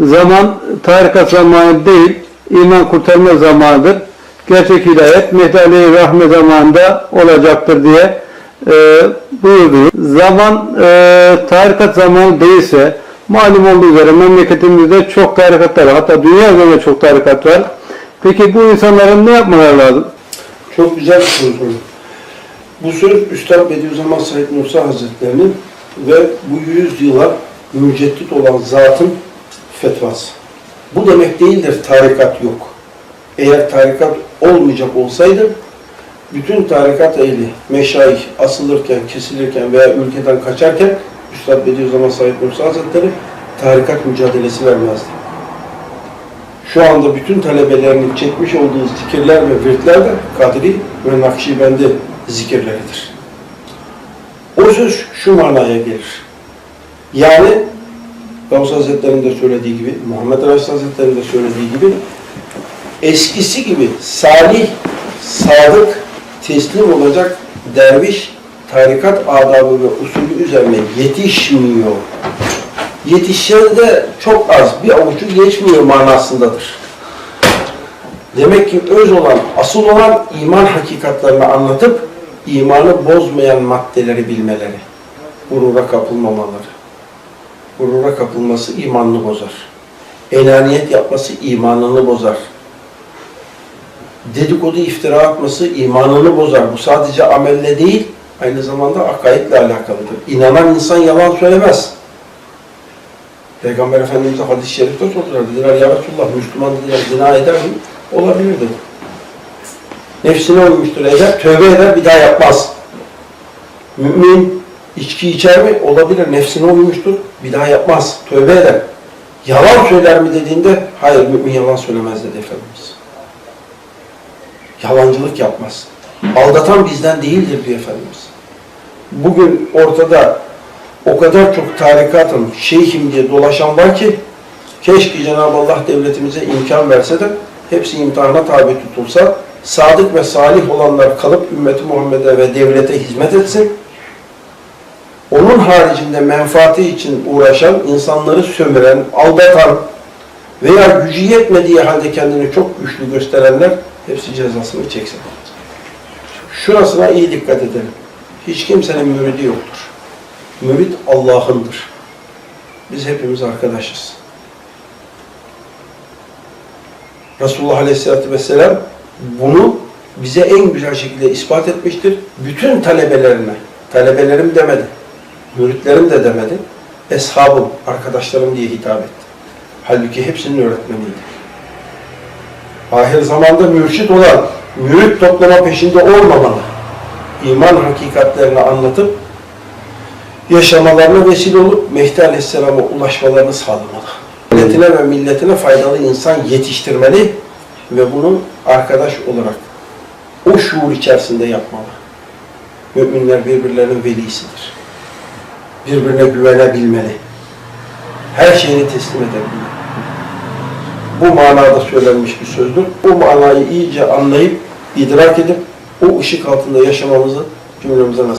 Zaman tarikat zamanı değil, iman kurtarma zamanıdır. Gerçek hidayet Mehdi Aleyhi Rahme zamanında olacaktır diye e, buyurdu. Zaman e, tarikat zamanı değilse malum olduğu üzere memleketimizde çok tarikatlar var. Hatta dünya üzerinde çok tarikat var. Peki bu insanların ne yapmaları lazım? Çok güzel bir soru sordun. Bu söz Üstad Bediüzzaman Said Nursi Hazretleri'nin ve bu yüzyıla müceddit olan zatın fetvası. Bu demek değildir tarikat yok. Eğer tarikat olmayacak olsaydı bütün tarikat ehli, meşayih asılırken, kesilirken veya ülkeden kaçarken Üstad Bediüzzaman Said Nursi Hazretleri tarikat mücadelesi vermezdi. Şu anda bütün talebelerinin çekmiş olduğu zikirler ve virtler de Kadri ve Nakşibendi zikirleridir. O söz şu manaya gelir. Yani Gavs Hazretleri'nin de söylediği gibi, Muhammed Raşid Hazretleri'nin de söylediği gibi eskisi gibi salih, sadık, teslim olacak derviş tarikat adabı ve usulü üzerine yetişmiyor. Yetişen de çok az, bir avucu geçmiyor manasındadır. Demek ki öz olan, asıl olan iman hakikatlerini anlatıp imanı bozmayan maddeleri bilmeleri, gurura kapılmamaları. Gurura kapılması imanını bozar. Enaniyet yapması imanını bozar. Dedikodu iftira atması imanını bozar. Bu sadece amelle değil, aynı zamanda akaidle alakalıdır. İnanan insan yalan söylemez. Peygamber Efendimiz'e hadis-i şerifte sordular. Dediler ya Resulullah Müslüman dediler zina eder mi? Olabilir dedi. Nefsine uymuştur eder, tövbe eder bir daha yapmaz. Mümin içki içer mi? Olabilir. Nefsine uymuştur bir daha yapmaz. Tövbe eder. Yalan söyler mi dediğinde hayır mümin yalan söylemez dedi Efendimiz. Yalancılık yapmaz. Aldatan bizden değildir diyor Efendimiz. Bugün ortada o kadar çok tarikatın şeyhim diye dolaşan var ki keşke Cenab-ı Allah devletimize imkan verse de hepsi imtihana tabi tutulsa sadık ve salih olanlar kalıp ümmeti Muhammed'e ve devlete hizmet etsin. Onun haricinde menfaati için uğraşan, insanları sömüren, aldatan veya gücü yetmediği halde kendini çok güçlü gösterenler hepsi cezasını çeksin. Şurasına iyi dikkat edelim. Hiç kimsenin müridi yoktur. Mürit Allah'ındır. Biz hepimiz arkadaşız. Resulullah Aleyhisselatü Vesselam bunu bize en güzel şekilde ispat etmiştir. Bütün talebelerine, talebelerim demedi, müritlerim de demedi, eshabım, arkadaşlarım diye hitap etti. Halbuki hepsinin öğretmeniydi. Ahir zamanda mürşit olan, mürit toplama peşinde olmamalı. İman hakikatlerini anlatıp yaşamalarına vesile olup Mehdi Aleyhisselam'a ulaşmalarını sağlamalı. Milletine ve milletine faydalı insan yetiştirmeli ve bunu arkadaş olarak o şuur içerisinde yapmalı. Müminler birbirlerinin velisidir. Birbirine güvenebilmeli. Her şeyini teslim edebilmeli. Bu manada söylenmiş bir sözdür. Bu manayı iyice anlayıp, idrak edip o ışık altında yaşamamızı cümlemize nasip